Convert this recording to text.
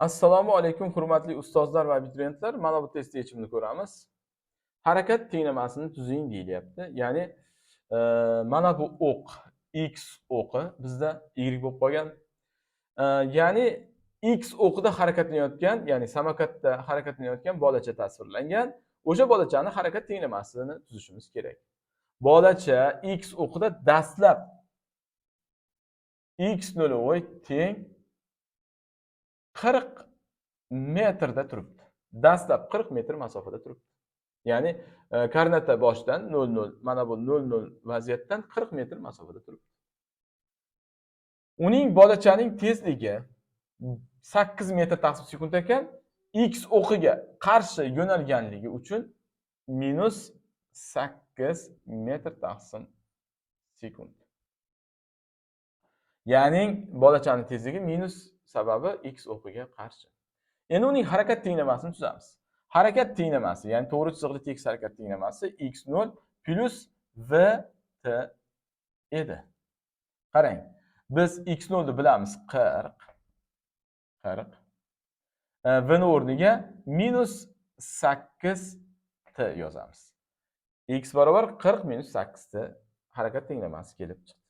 Assalomu alaykum hurmatli ustozlar va abituriyentlar. Mana bu test yechimini ko'ramiz. Harakat tenglamasini tuzing deyilyapti. Ya'ni e, mana bu o'q x o'qi bizda y bo'lib qolgan. E, ya'ni x o'qida harakatlanayotgan, ya'ni samokatda harakatlanayotgan bolacha tasvirlangan. O'sha bolachani harakat tenglamasini tuzishimiz kerak. Bolacha x o'qida dastlab x nolvoy teng 40 metrda turibdi. Dastlab 40 metr masofada turibdi. Ya'ni e, karnata boshidan 0 0 mana bu 0 0 vaziyatdan 40 metr masofada turibdi. Uning bolachaning tezligi 8 metr taqsim sekund ekan, x o'qiga qarshi yo'nalganligi uchun minus 8 metr taqsim sekund. Ya'ni bolachaning tezligi minus sababi x o'qiga qarshi. Endi uning harakat tenglamasini tuzamiz. Harakat tenglamasi, ya'ni to'g'ri chiziqli tekis harakat tenglamasi x0 plus v t edi. Qarang, biz x0 ni bilamiz 40. 40. E, v ni o'rniga minus 8 t yozamiz. x barobar 40 minus 8 t harakat tenglamasi kelib chiqdi.